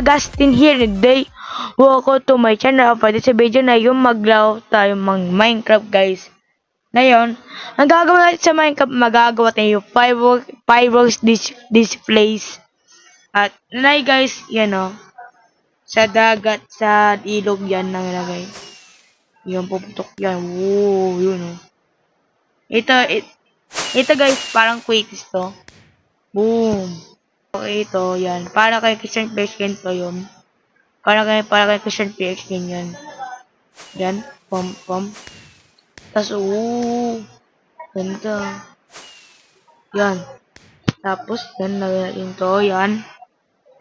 Agustin here today. Welcome to my channel. Pwede sa video na yung maglaro tayo ng Minecraft guys. Ngayon, ang gagawin natin sa Minecraft, magagawa tayo yung fireworks, fireworks dis displays. At, nalay guys, yan o. Sa dagat, sa ilog yan nangyalagay. Yan, puputok yan. Woo, yun o. Ito, it, ito guys, parang quickest to. Boom. Okay, ito, yan. Para kay Christian Pearson to yun. Para kay, para kay Christian Pearson yan. Yan, pom, pom. Tapos, oo. Ganda. Yan. Tapos, yan, lagyan natin to. Yan.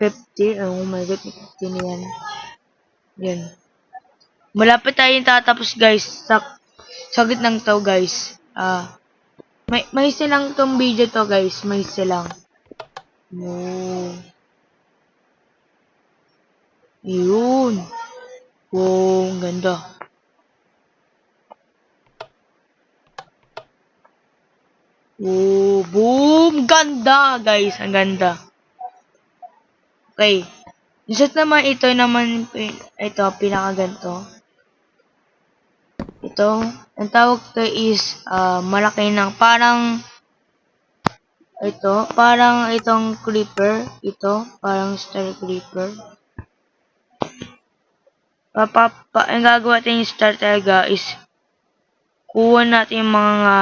50. Oh my god, 50 na yan. Yan. Malapit tayong tatapos, guys. Sa, sa gitnang to, guys. Ah. may, may silang tong video to, guys. May silang. No. Yun. Wow, ang ganda. Oh, boom! Ganda, guys. Ang ganda. Okay. Isat naman ito naman, ito, pinakaganto. Ito, ang tawag to is, ah, malaki ng parang, ito, parang itong creeper. Ito, parang star creeper. Papapa, ang gagawa natin yung star talaga is, kuha natin yung mga,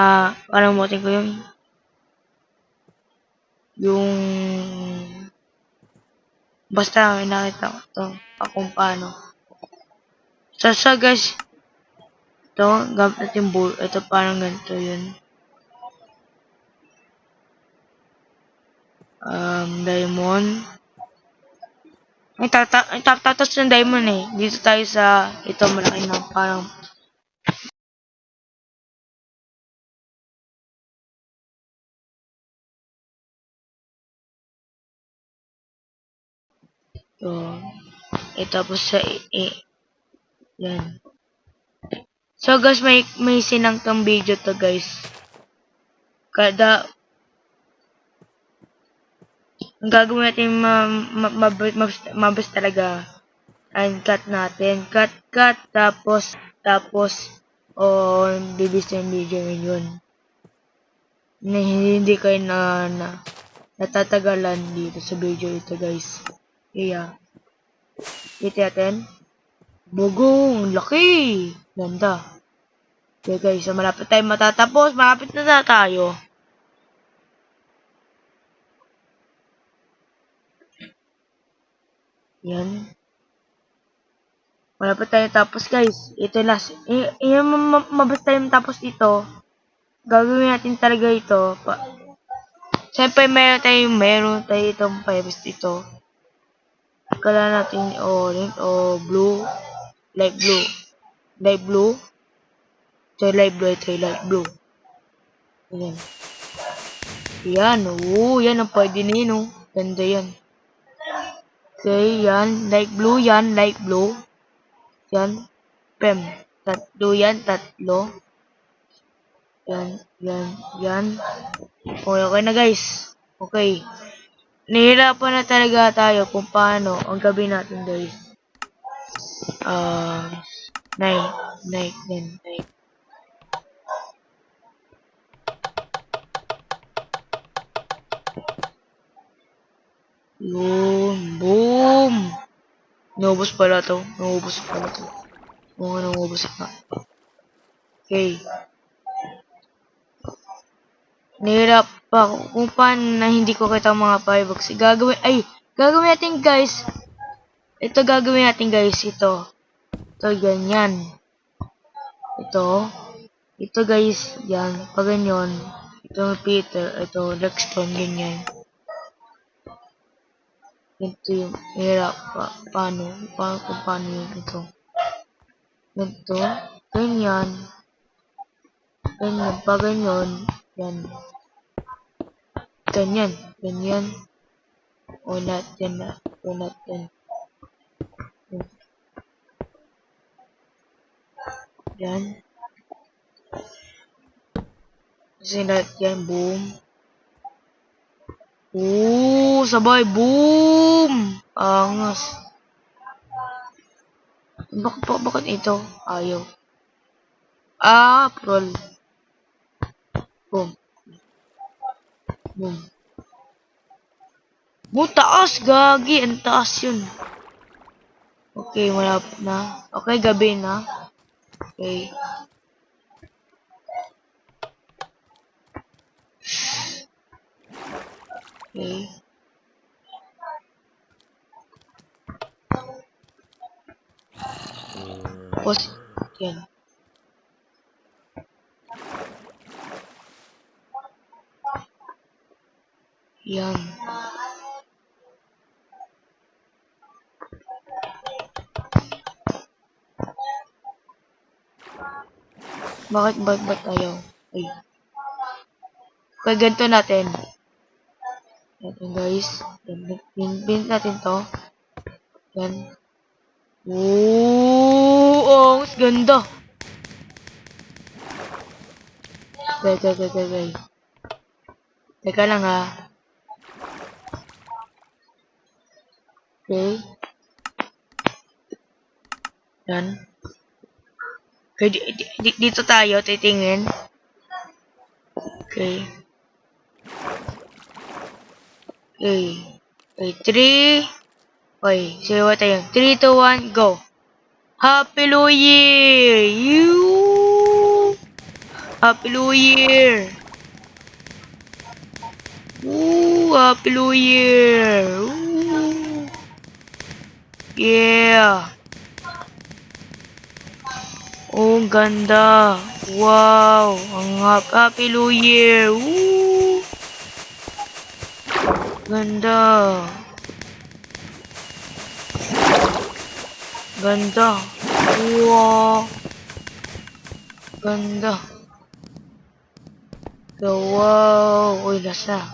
parang butin ko yun. Yung, basta may nakita ko to, pa kung paano. So, so guys, ito, gamit natin bull, ito parang ganito yun. Um, diamond. Ay, tata, ay, tap, tatas ng diamond eh. Dito tayo sa, ito, malaki na, parang, ito, eh, tapos sa, eh, yan. So, guys, may, may sinang tong video to, guys. Kada, ang gagawin natin ma, ma, mabas, mabas, mabas talaga. And cut natin. Cut, cut. Tapos, tapos, o, oh, bibis yung video yun. Na, hindi kayo na, na, natatagalan dito sa video ito, guys. Kaya, ito natin. Bugong, laki. Ganda. Okay, guys, so malapit tayo matatapos. Malapit na na tayo. Yan. Malapit tayo tapos guys. Ito last. Eh, eh mabas tayo tapos ito. Gagawin natin talaga ito. Pa Siyempre, meron tayo, meron tayo itong virus dito. Kala natin orange o blue. Light blue. Light blue. Ito light blue. Ito light blue. Ayan. Yan. Oo, yan ang pwede na yun. Oh. Ganda yan. Okay, yan. Light blue yan. Light blue. Yan. Pem. Tatlo yan. Tatlo. Yan. Yan. Yan. Okay, okay na guys. Okay. Nahirapan na talaga tayo kung paano ang gabi natin guys. Uh, night. Night din. Night. Yun. Naubos pala to. Naubos pala to. Oo nga, naubos na. Okay. Nahirap pa ako kung paano na hindi ko kita mga fireworks. Gagawin, ay, gagawin natin guys. Ito gagawin natin guys. Ito. Ito, ganyan. Ito. Ito guys, yan. Pag ganyan. Ito Peter. Ito Lexton, ganyan. Ito yung hirap pa. Paano? Paano kung paano yun ito? Ito. Ganyan. Ganyan. Pa ganyan. Yan. Ganyan. Ganyan. O natin na. O natin. Yan. Kasi lahat yan. Boom. Oo, sabay. Boom! Angas. Bakit, bakit, bakit ito? Ayaw. Ah, prol. Boom. Boom. Mo, taas, gagi. Ang taas yun. Okay, malapit na. Okay, gabi na. Okay. Okay. Tapos, yan. Yan. Bakit, bakit, bakit ayaw? Ay. Okay, ganito natin. Yan guys. Yan, pin, pin natin to. Yan. Oo, oh, mas ganda. Gay, gay, gay. Teka lang ha. Okay. Yan. Okay, di, di, di- dito tayo titingin. Okay. Okay. Okay, three. Okay, siwa tayo. 3, 2, 1, go. Happy New Year! You! Happy New Year! Ooh, Happy New Year! Ooh. Yeah! Oh, ganda! Wow! Ang hap- Happy New Year! Ooh. Ganda! Ganda. Wow. Ganda. So, wow. Uy, nasa.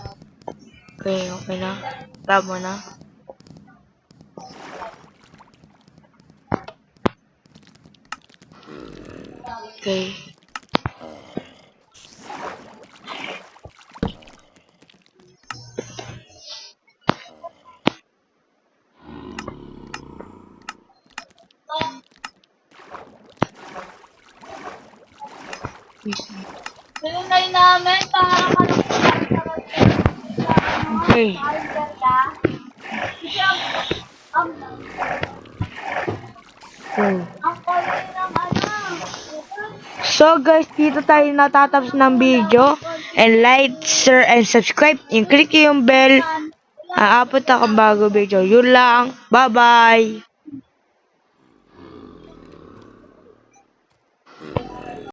Okay, okay na. Tama na. Okay. Pinunay namin para ano Okay. So guys, dito tayo natatapos ng video. And like, share, and subscribe. And click yung bell. Aapot ako bago video. Yun lang. Bye-bye.